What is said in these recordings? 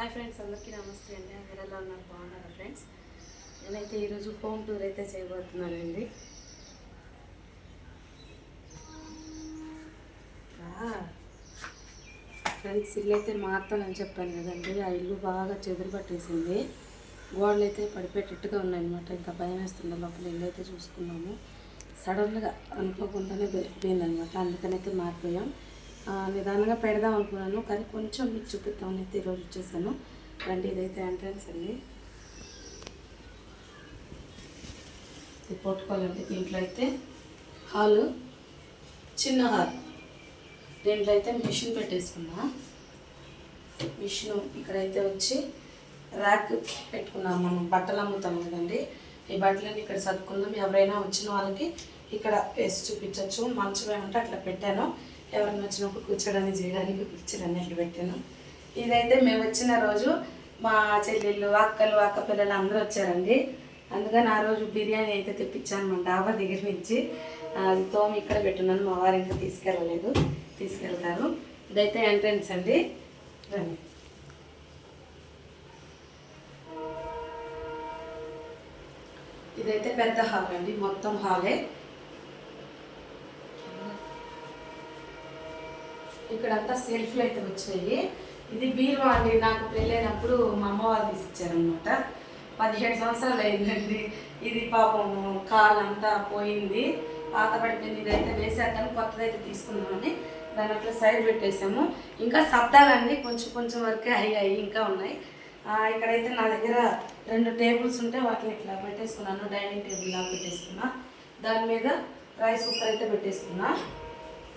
Hi friends అందరికీ నమస్తే అండి. అందరు ఎలా ఉన్నారు? బాగున్నారా ఫ్రెండ్స్ నేనైతే ఈరోజు హోమ్ టూర్ అయితే చేయబోతున్నానండి. ఫ్రెండ్స్ ఇల్లు అయితే మారుతానని చెప్పాను కదండి. ఆ ఇల్లు బాగా చెదురు పట్టేసింది. గోడలు అయితే పడిపెట్టేట్టుగా ఉన్నాయన్నమాట. ఇంకా భయం వేస్తుంది. లోపల ఇల్లు అయితే చూసుకున్నాము. సడన్గా అనుకోకుండానే దొరికిపోయింది అనమాట అందుకనైతే మారిపోయాం. నిదానంగా పెడదాం అనుకున్నాను కానీ కొంచెం మీకు చూపిద్దామని అయితే ఈరోజు వచ్చేసాను. రండి ఇదైతే ఎంట్రన్స్ అండి. ఇది పట్టుకోవాలండి దీంట్లో అయితే హాలు చిన్న హాల్. దీంట్లో అయితే మిషన్ పెట్టేసుకున్నా. మిషన్ ఇక్కడైతే వచ్చి ర్యాక్ పెట్టుకున్నాం మనం బట్టలు అమ్ముతాం కదండి. ఈ బట్టలన్నీ ఇక్కడ సర్దుకుందాం. ఎవరైనా వచ్చిన వాళ్ళకి ఇక్కడ వేసి చూపించవచ్చు మంచం ఏమంటే అట్లా పెట్టాను. ఎవరైనా వచ్చినప్పుడు కూర్చోడానికి చేయడానికి కూర్చోడానికి అట్లా పెట్టాను. ఇదైతే మేము వచ్చిన రోజు మా చెల్లెళ్ళు అక్కలు అక్క పిల్లలు అందరూ వచ్చారండి. అందుకని ఆ రోజు బిర్యానీ అయితే తెప్పించాను మా డాబా దగ్గర నుంచి. అది తోమి ఇక్కడ పెట్టున్నాను మా వారు ఇంకా తీసుకెళ్ళలేదు. తీసుకెళ్తారు. ఇదైతే ఎంట్రన్స్ అండి. రండి. ఇదైతే పెద్ద హాల్ అండి మొత్తం హాలే. ఇక్కడంతా సెల్ఫ్లు అయితే వచ్చాయి. ఇది బీరువా అండి. నాకు పెళ్ళైనప్పుడు మా అమ్మ వాళ్ళు తీసిచ్చారనమాట పదిహేడు సంవత్సరాలు అయిందండి. ఇది పాపం కాలంతా పోయింది. పాత పడిపోయింది. ఇదైతే వేసాక కొత్తదైతే తీసుకుందామని దాని అట్లా సైడ్ పెట్టేసాము ఇంకా శబ్దాలండి కొంచెం కొంచెం వరకే అయ్యాయి. ఇంకా ఉన్నాయి. ఇక్కడైతే నా దగ్గర రెండు టేబుల్స్ ఉంటే వాటిని ఇట్లా పెట్టేసుకున్నాను. డైనింగ్ టేబుల్ లాగా పెట్టేసుకున్నా. దాని మీద రైస్ కుక్కర్ అయితే పెట్టేసుకున్నా.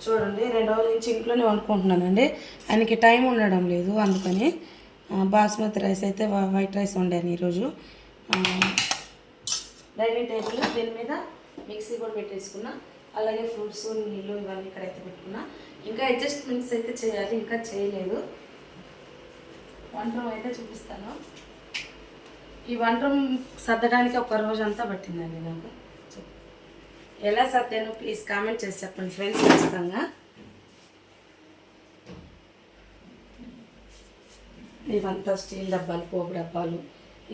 చూడండి రెండు రోజుల నుంచి ఇంట్లోనే వండుకుంటున్నానండి. ఆయనకి టైం ఉండడం లేదు అందుకని బాస్మతి రైస్ అయితే వైట్ రైస్ వండాను ఈరోజు. డైనింగ్ టేబుల్ దీని మీద మిక్సీ కూడా పెట్టేసుకున్నా అలాగే ఫ్రూట్స్ నీళ్ళు ఇవన్నీ ఇక్కడైతే పెట్టుకున్నా. ఇంకా అడ్జస్ట్మెంట్స్ అయితే చేయాలి ఇంకా చేయలేదు. వంటరం రూమ్ అయితే చూపిస్తాను. ఈ వంటరం రూమ్ సర్దడానికి ఒక రోజు అంతా పట్టిందండి నాకు. ఎలా సర్దాను ప్లీజ్ కామెంట్ చేసి చెప్పండి ఫ్రెండ్స్ ఖచ్చితంగా. ఇవంతా స్టీల్ డబ్బాలు పోపు డబ్బాలు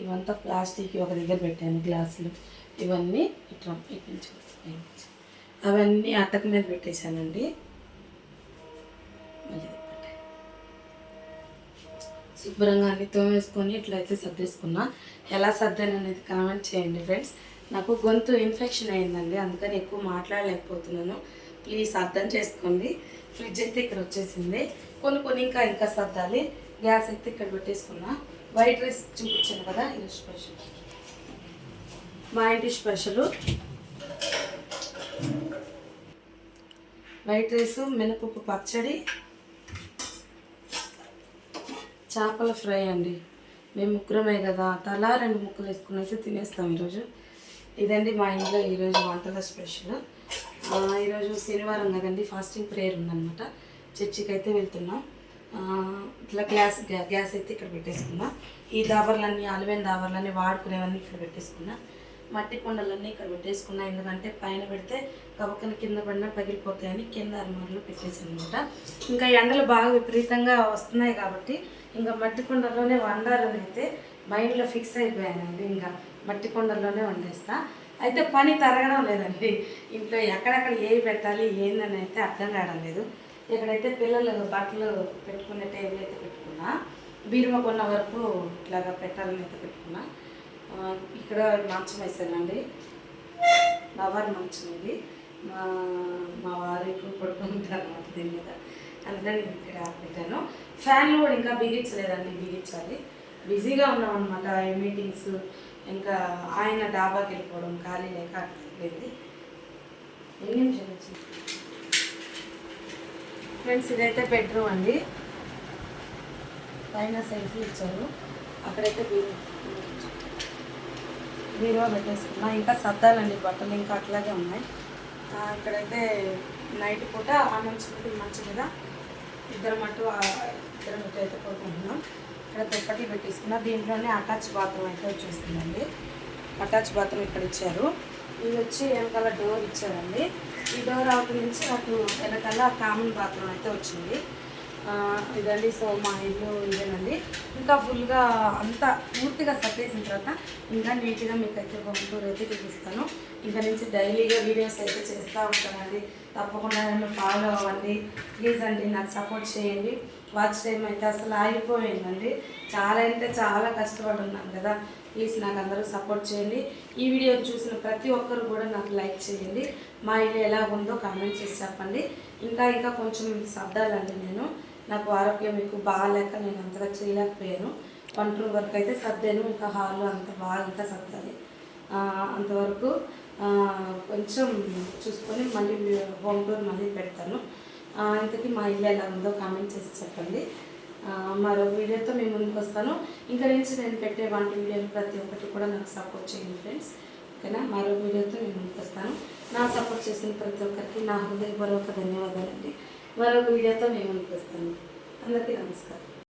ఇవంతా ప్లాస్టిక్ ఒక దగ్గర పెట్టాను గ్లాసులు. ఇవన్నీ ఇట్లా ఇటు అవన్నీ అట్టక మీద పెట్టేశానండి. శుభ్రంగా అన్ని తోమేసుకొని ఇట్లయితే సర్దేసుకున్నా. ఎలా సర్దాను అనేది కామెంట్ చేయండి ఫ్రెండ్స్ నాకు గొంతు ఇన్ఫెక్షన్ అయిందండి అందుకని ఎక్కువ మాట్లాడలేకపోతున్నాను. ప్లీజ్ అర్థం చేసుకోండి. ఫ్రిడ్జ్ అయితే ఇక్కడ వచ్చేసింది. కొన్ని కొన్ని ఇంకా ఇంకా సర్దాలి. గ్యాస్ అయితే ఇక్కడ పెట్టేసుకున్నా. వైట్ రైస్ చూపించాను కదా ఇది స్పెషల్ మా ఇంటి స్పెషల్ వైట్ రైస్ మినపప్పు పచ్చడి చేపల ఫ్రై అండి. మేము ముగ్గురమే కదా. తలా రెండు ముక్కలు వేసుకుని అయితే తినేస్తాం ఈరోజు. ఇదండి మా ఇంట్లో ఈరోజు వంటల స్పెషల్. ఈరోజు శనివారం కదండి ఫాస్టింగ్ ప్రేయర్ ఉందన్నమాట. చర్చికి అయితే వెళ్తున్నాం ఇట్లా గ్యాస్ గ్యాస్ అయితే ఇక్కడ పెట్టేసుకున్నా. ఈ దాబర్లన్నీ అలవేన్ దాబర్లన్నీ వాడుకునేవన్నీ ఇక్కడ పెట్టేసుకున్నా. మట్టి కుండలన్నీ ఇక్కడ పెట్టేసుకున్నా ఎందుకంటే పైన పెడితే కబక్కన కింద పడినా పగిలిపోతాయని కింద అరమార్లో పెట్టేసాను అనమాట ఇంకా ఎండలు బాగా విపరీతంగా వస్తున్నాయి కాబట్టి ఇంకా మట్టి కొండల్లోనే వండాలని అయితే మైండ్లో ఫిక్స్ అయిపోయానండి. ఇంకా మట్టి కుండల్లోనే వండేస్తా. అయితే పని తరగడం లేదండి. ఇంట్లో ఎక్కడెక్కడ ఏవి పెట్టాలి ఏందని అయితే అర్థం కావడం లేదు. ఇక్కడైతే పిల్లలు బట్టలు పెట్టుకునే టేబుల్ అయితే పెట్టుకున్నా బీరువా కొన్న వరకు ఇట్లాగా పెట్టాలని అయితే పెట్టుకున్నా. ఇక్కడ మంచం వేసానండి మా వారి మంచం ఇది మా మా వారు ఎక్కువ పడుకుంటారు అనమాట దీని మీద అందుకని ఇక్కడ పెట్టాను. ఫ్యాన్లు కూడా ఇంకా బిగించలేదండి బిగించాలి. బిజీగా ఉన్నాం అనమాట మీటింగ్స్. ఇంకా ఆయన డాబాకి వెళ్ళిపోవడం ఖాళీ లేక అట్లేదు ఎన్ని నిమిషాలు వచ్చింది ఫ్రెండ్స్ ఇదైతే బెడ్రూమ్ అండి. పైన సెల్ఫీ ఇచ్చారు. అక్కడైతే బీరో బీరువా పెట్టేసుకున్నా ఇంకా సర్దాలండి బట్టలు ఇంకా అట్లాగే ఉన్నాయి. ఇక్కడైతే నైట్ పూట ఆ మంచి మంచి మీద ఇద్దరు మట్టు ఇద్దరు మట్టు అయితే పడుకుంటున్నాం. ఇక్కడ దుప్పటి పెట్టేసుకున్నా. దీంట్లోనే అటాచ్ బాత్రూమ్ అయితే వచ్చేసిందండి అటాచ్ బాత్రూమ్ ఇక్కడ ఇచ్చారు. ఇది వచ్చి వెనకాల డోర్ ఇచ్చారండి. ఈ డోర్ అవుట్ నుంచి అటు వెనకాల కామన్ బాత్రూమ్ అయితే వచ్చింది. ఇదండి. సో మా ఇల్లు ఇదేనండి. ఇంకా ఫుల్గా అంతా పూర్తిగా సర్దేసిన తర్వాత ఇంకా నీట్గా మీకు అయితే హోమ్ అయితే చూపిస్తాను. ఇంకా నుంచి డైలీగా వీడియోస్ అయితే చేస్తూ ఉంటానండి. తప్పకుండా నన్ను ఫాలో అవ్వండి. ప్లీజ్ అండి నాకు సపోర్ట్ చేయండి. వాచ్ టైం అయితే అసలు ఆగిపోయిందండి. చాలా అంటే చాలా కష్టపడున్నాను కదా. ప్లీజ్ నాకు అందరూ సపోర్ట్ చేయండి. ఈ వీడియో చూసిన ప్రతి ఒక్కరు కూడా నాకు లైక్ చేయండి. మా ఇల్లు ఎలా ఉందో కామెంట్ చేసి చెప్పండి. ఇంకా ఇంకా కొంచెం సర్దాలండి నేను. నాకు ఆరోగ్యం ఎక్కువ బాగాలేక నేను అంతగా చేయలేకపోయాను. వంట రూమ్ వరకు అయితే సర్దాను. ఇంకా హాల్లో అంత బాగా ఇంకా సర్దాలి. అంతవరకు కొంచెం చూసుకొని మళ్ళీ హోమ్ టూర్ మళ్ళీ పెడతాను. ఇంతకీ మా ఇల్లు ఎలా ఉందో కామెంట్ చేసి చెప్పండి. మరో వీడియోతో మేము ముందుకు వస్తాను. ఇంకా నుంచి నేను పెట్టే వంటి వీడియోలు ప్రతి ఒక్కటి కూడా నాకు సపోర్ట్ చేయండి ఫ్రెండ్స్ ఓకేనా? మరో వీడియోతో నేను ముందుకు వస్తాను. నా సపోర్ట్ చేసిన ప్రతి ఒక్కరికి నా హృదయపూర్వక ధన్యవాదాలండి. మరొక వీడియోతో మేము ముందుకు వస్తాను. అందరికీ నమస్కారం.